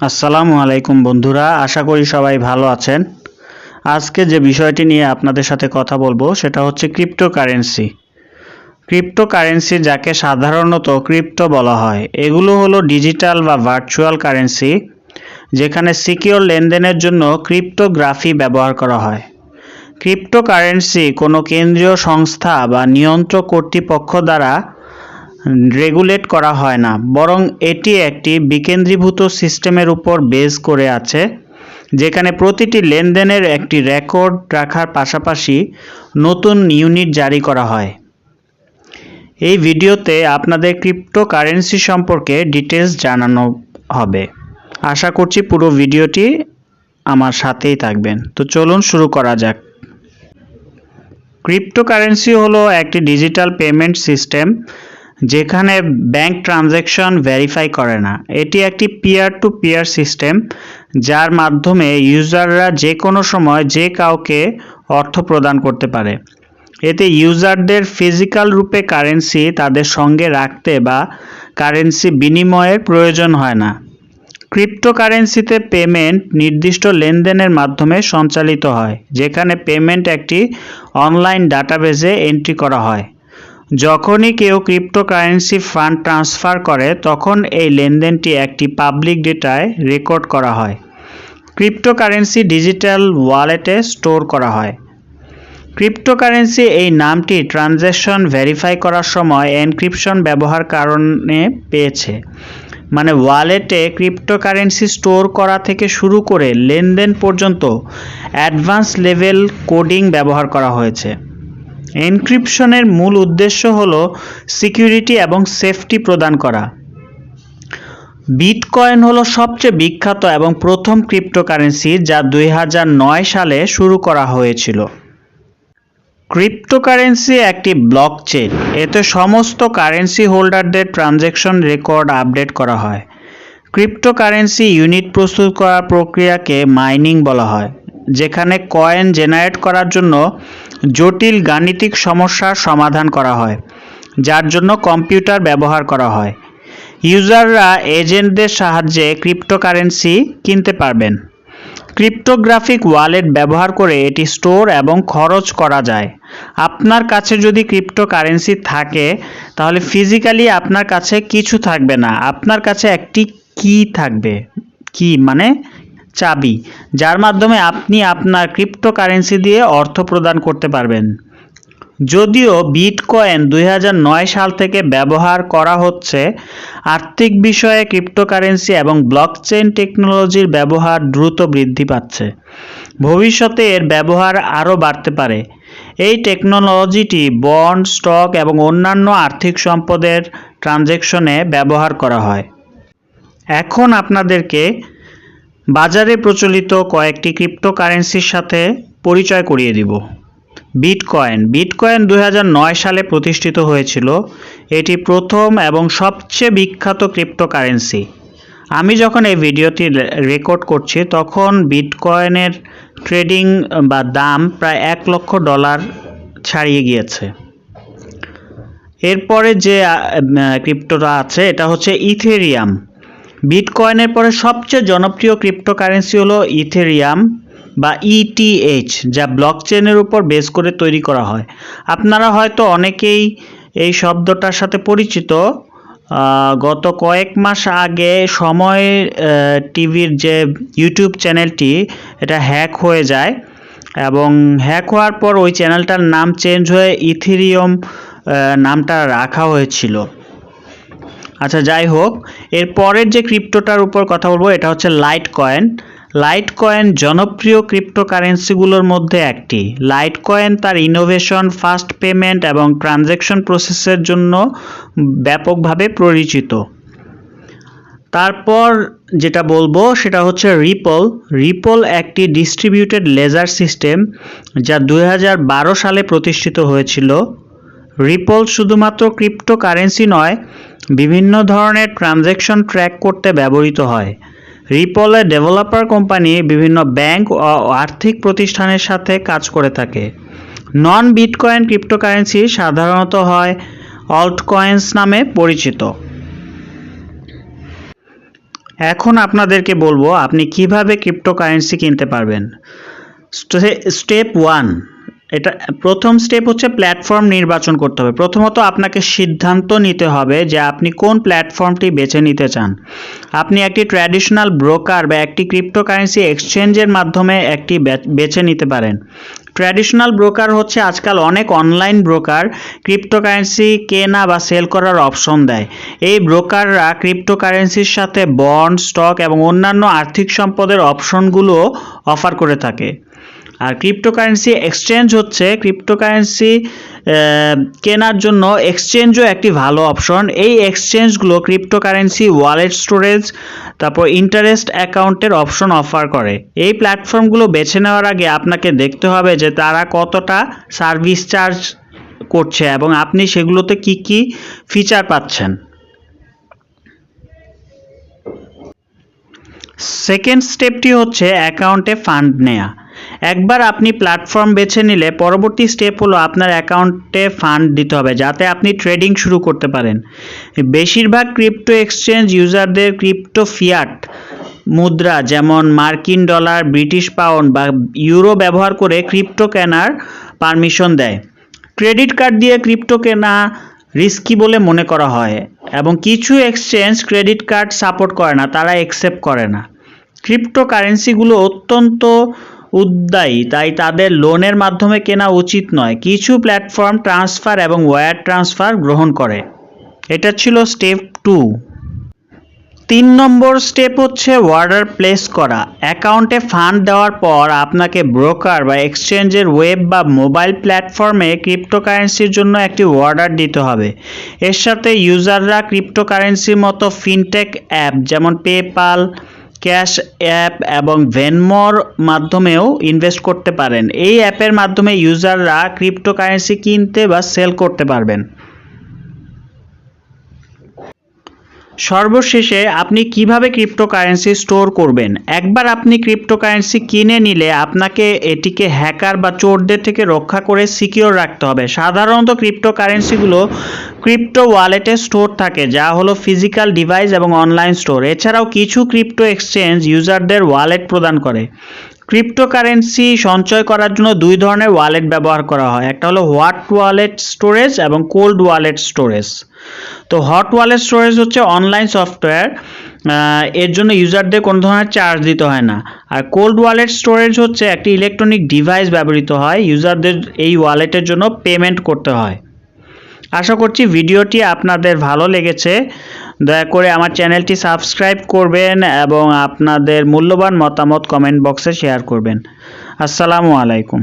আসসালামু আলাইকুম বন্ধুরা, আশা করি সবাই ভালো আছেন। আজকে যে বিষয়টি নিয়ে আপনাদের সাথে কথা বলব, সেটা হচ্ছে ক্রিপ্টোকারেন্সি ক্রিপ্টোকারেন্সি যাকে সাধারণত ক্রিপ্টো বলা হয়, এগুলো হলো ডিজিটাল বা ভার্চুয়াল কারেন্সি যেখানে সিকিওর লেনদেনের জন্য ক্রিপ্টোগ্রাফি ব্যবহার করা হয়। ক্রিপ্টোকারেন্সি কোনো কেন্দ্রীয় সংস্থা বা নিয়ন্ত্রক কর্তৃপক্ষ দ্বারা রেগুলেট করা হয় না। বরং এটি একটি বিকেন্দ্রীভূত সিস্টেমের উপর বেস করে আছে, যেখানে প্রতিটি লেনদেনের একটি রেকর্ড রাখার পাশাপাশি নতুন ইউনিট জারি করা হয়। এই ভিডিওতে আপনাদের ক্রিপ্টোকারেন্সি সম্পর্কে ডিটেলস জানানো হবে। আশা করছি পুরো ভিডিওটি আমার সাথেই থাকবেন। তো চলুন শুরু করা যাক। ক্রিপ্টোকারেন্সি হলো একটি ডিজিটাল পেমেন্ট সিস্টেম যেখানে ব্যাংক ট্রানজ্যাকশন ভেরিফাই করে না। এটি একটি পিয়ার টু পিয়ার সিস্টেম যার মাধ্যমে ইউজাররা যে কোনো সময় যে কাউকে অর্থ প্রদান করতে পারে। এতে ইউজারদের ফিজিক্যাল রূপে কারেন্সি তাদের সঙ্গে রাখতে বা কারেন্সি বিনিময়ের প্রয়োজন হয় না। ক্রিপ্টোকারেন্সিতে পেমেন্ট নির্দিষ্ট লেনদেনের মাধ্যমে সঞ্চালিত হয়, যেখানে পেমেন্ট একটি অনলাইন ডাটাবেজে এন্ট্রি করা হয়। যখনই কেউ ক্রিপ্টোকারেন্সি ফান্ড ট্রান্সফার করে, তখন এই লেনদেনটি একটি পাবলিক ডেটায় রেকর্ড করা হয়। ক্রিপ্টোকারেন্সি ডিজিটাল ওয়ালেটে স্টোর করা হয়। ক্রিপ্টোকারেন্সি এই নামটি ট্রানজ্যাকশন ভেরিফাই করার সময় এনক্রিপশন ব্যবহার কারণে পেয়েছে। মানে ওয়ালেটে ক্রিপ্টোকারেন্সি স্টোর করা থেকে শুরু করে লেনদেন পর্যন্ত অ্যাডভান্স লেভেল কোডিং ব্যবহার করা হয়েছে। এনক্রিপশনের মূল উদ্দেশ্য হল সিকিউরিটি এবং সেফটি প্রদান করা। বিটকয়েন হলো সবচেয়ে বিখ্যাত এবং প্রথম ক্রিপ্টোকারেন্সি যা দুই হাজার নয় সালে শুরু করা হয়েছিল। ক্রিপ্টোকারেন্সি একটি ব্লকচেন এতে সমস্ত কারেন্সি হোল্ডারদের ট্রানজ্যাকশন রেকর্ড আপডেট করা হয়। ক্রিপ্টোকারেন্সি ইউনিট প্রস্তুত করার প্রক্রিয়াকে মাইনিং বলা হয়। যেখানে কয়েন জেনারেট করার জন্য জটিল গাণিতিক সমস্যার সমাধান করা হয়, যার জন্য কম্পিউটার ব্যবহার করা হয়। ইউজাররা এজেন্টদের সাহায্যে ক্রিপ্টোকারেন্সি কিনতে পারবেন। ক্রিপ্টোগ্রাফিক ওয়ালেট ব্যবহার করে এটি স্টোর এবং খরচ করা যায়। আপনার কাছে যদি ক্রিপ্টোকারেন্সি থাকে, তাহলে ফিজিক্যালি আপনার কাছে কিছু থাকবে না। আপনার কাছে একটি কি থাকবে। কি মানে চাবি, যার মাধ্যমে আপনি আপনার ক্রিপ্টোকারেন্সি দিয়ে অর্থ প্রদান করতে পারবেন। যদিও বিটকয়েন দুই হাজার নয় সাল থেকে ব্যবহার করা হচ্ছে, আর্থিক বিষয়ে ক্রিপ্টোকারেন্সি এবং ব্লকচেন টেকনোলজির ব্যবহার দ্রুত বৃদ্ধি পাচ্ছে। ভবিষ্যতে এর ব্যবহার আরও বাড়তে পারে। এই টেকনোলজিটি বন্ড স্টক এবং অন্যান্য আর্থিক সম্পদের ট্রানজ্যাকশনে ব্যবহার করা হয়। এখন আপনাদেরকে বাজারে প্রচলিত কয়েকটি ক্রিপ্টোকারেন্সির সাথে পরিচয় করিয়ে দিব। বিটকয়েন। বিটকয়েন দু হাজার নয় সালে প্রতিষ্ঠিত হয়েছিল। এটি প্রথম এবং সবচেয়ে বিখ্যাত ক্রিপ্টোকারেন্সি। আমি যখন এই ভিডিওটি রেকর্ড করছি, তখন বিটকয়েনের ট্রেডিং বা দাম প্রায় এক লক্ষ ডলার ছাড়িয়ে গিয়েছে। এরপরে যে ক্রিপ্টোটা আছে, এটা হচ্ছে ইথেরিয়াম। বিটকয়েনের পরে সবচেয়ে জনপ্রিয় ক্রিপ্টোকারেন্সি হলো ইথেরিয়াম বা ইটিএইচ, যা ব্লকচেনের উপর বেস করে তৈরি করা হয়। আপনারা হয়তো অনেকেই এই শব্দটার সাথে পরিচিত। গত কয়েক মাস আগে সময় টিভির যে ইউটিউব চ্যানেলটি, এটা হ্যাক হয়ে যায় এবং হ্যাক হওয়ার পর ওই চ্যানেলটার নাম চেঞ্জ হয়ে ইথেরিয়াম নামটা রাখা হয়েছিল। আচ্ছা যাই হোক, এর পরের যে ক্রিপ্টোটার উপর কথা বলব, এটা হচ্ছে লাইট কয়েন লাইট কয়েন জনপ্রিয় ক্রিপ্টোকারেন্সিগুলোর মধ্যে একটি। লাইট কয়েন তার ইনোভেশন ফাস্ট পেমেন্ট এবং ট্রানজ্যাকশন প্রসেসের জন্য ব্যাপকভাবে পরিচিত। তারপর যেটা বলব, সেটা হচ্ছে রিপল রিপল একটি ডিস্ট্রিবিউটেড লেজার সিস্টেম যা দু হাজার বারো সালে প্রতিষ্ঠিত হয়েছিল। রিপল শুধুমাত্র ক্রিপ্টোকারেন্সি নয় বিভিন্ন ধরনের ট্রানজ্যাকশন ট্র্যাক করতে ব্যবহৃত হয়। রিপলে ডেভেলপার কোম্পানি বিভিন্ন ব্যাংক ও আর্থিক প্রতিষ্ঠানের সাথে কাজ করে থাকে। নন বিটকয়েন ক্রিপ্টোকারেন্সি সাধারণত হয় অল্ট কয়েন্স নামে পরিচিত। এখন আপনাদেরকে বলব, আপনি কীভাবে ক্রিপ্টোকারেন্সি কিনতে পারবেন। Step one. এটা প্রথম স্টেপ হচ্ছে প্ল্যাটফর্ম নির্বাচন করতে হবে। প্রথমত আপনাকে সিদ্ধান্ত নিতে হবে যে আপনি কোন প্ল্যাটফর্মটি বেছে নিতে চান। আপনি একটি ট্র্যাডিশনাল ব্রোকার বা একটি ক্রিপ্টোকারেন্সি এক্সচেঞ্জের মাধ্যমে একটি বেছে নিতে পারেন। ট্র্যাডিশনাল ব্রোকার হচ্ছে আজকাল অনেক অনলাইন ব্রোকার ক্রিপ্টোকারেন্সি কেনা বা সেল করার অপশন দেয়। এই ব্রোকাররা ক্রিপ্টোকারেন্সির সাথে বন্ড স্টক এবং অন্যান্য আর্থিক সম্পদের অপশনগুলো অফার করে থাকে। আর ক্রিপ্টোকারেন্সি এক্সচেঞ্জ হচ্ছে ক্রিপ্টোকারেন্সি কেনার জন্য এক্সচেঞ্জও একটি ভালো অপশন এই এক্সচেঞ্জগুলো ক্রিপ্টোকারেন্সি ওয়ালেট স্টোরেজ তারপর ইন্টারেস্ট অ্যাকাউন্টের অপশন অফার করে। এই প্ল্যাটফর্মগুলো বেছে নেওয়ার আগে আপনাকে দেখতে হবে যে তারা কতটা সার্ভিস চার্জ করছে এবং আপনি সেগুলোতে কি কি ফিচার পাচ্ছেন। সেকেন্ড স্টেপটি হচ্ছে অ্যাকাউন্টে ফান্ড নেয়া। একবার আপনি প্ল্যাটফর্ম বেছে নিলে পরবর্তী স্টেপ হলো আপনার অ্যাকাউন্টে ফান্ড দিতে হবে, যাতে আপনি ট্রেডিং শুরু করতে পারেন। বেশিরভাগ ক্রিপ্টো এক্সচেঞ্জ ইউজারদের ক্রিপ্টো ফিয়াট মুদ্রা, যেমন মার্কিন ডলার, ব্রিটিশ পাউন্ড বা ইউরো ব্যবহার করে ক্রিপ্টো কেনার পারমিশন দেয়। ক্রেডিট কার্ড দিয়ে ক্রিপ্টো কেনা রিস্কি বলে মনে করা হয় এবং কিছু এক্সচেঞ্জ ক্রেডিট কার্ড সাপোর্ট করে না, তারা অ্যাকসেপ্ট করে না। ক্রিপ্টো কারেন্সিগুলো অত্যন্ত উদ্দায়ী, তাই তাদের লোনের মাধ্যমে কেনা উচিত নয়। কিছু প্ল্যাটফর্ম ট্রান্সফার এবং ওয়্যার ট্রান্সফার গ্রহণ করে। এটা ছিল স্টেপ টু। তিন নম্বর স্টেপ হচ্ছে অর্ডার প্লেস করা। অ্যাকাউন্টে ফান্ড দেওয়ার পর আপনাকে ব্রোকার বা এক্সচেঞ্জের ওয়েব বা মোবাইল প্ল্যাটফর্মে ক্রিপ্টোকারেন্সির জন্য একটি অর্ডার দিতে হবে। এর সাথে ইউজাররা ক্রিপ্টোকারেন্সির মতো ফিনটেক অ্যাপ যেমন পেপাল ক্যাশ অ্যাপ এবং ভেনমোর মাধ্যমেও ইনভেস্ট করতে পারেন। এই অ্যাপের মাধ্যমে ইউজাররা ক্রিপ্টোকারেন্সি কিনতে বা সেল করতে পারবেন। সর্বশেষে আপনি কীভাবে ক্রিপ্টোকারেন্সি স্টোর করবেন? একবার আপনি ক্রিপ্টোকারেন্সি কিনে নিলে আপনাকে এটিকে হ্যাকার বা চোরদের থেকে রক্ষা করে সিকিওর রাখতে হবে। সাধারণত ক্রিপ্টোকারেন্সিগুলো ক্রিপ্টো ওয়ালেটে স্টোর থাকে, যা হলো ফিজিক্যাল ডিভাইস এবং অনলাইন স্টোর এছাড়াও কিছু ক্রিপ্টো এক্সচেঞ্জ ইউজারদের ওয়ালেট প্রদান করে। ক্রিপ্টোকারেন্সি সঞ্চয় করার জন্য দুই ধরনের ওয়ালেট ব্যবহার করা হয়। একটা হলো হোয়াট ওয়ালেট স্টোরেজ এবং কোল্ড ওয়ালেট স্টোরেজ তো হট ওয়ালেট স্টোরেজ হচ্ছে অনলাইন সফটওয়্যার এর জন্য ইউজারদের কোনো ধরনের চার্জ দিতে হয় না। আর কোল্ড ওয়ালেট স্টোরেজ হচ্ছে একটি ইলেকট্রনিক ডিভাইস ব্যবহৃত হয় ইউজারদের এই ওয়ালেটের জন্য পেমেন্ট করতে হয়। আশা করছি ভিডিওটি আপনাদের ভালো লেগেছে। দয়া করে আমার চ্যানেলটি সাবস্ক্রাইব করবেন এবং আপনাদের মূল্যবান মতামত কমেন্ট বক্সে শেয়ার করবেন। আসসালামু আলাইকুম।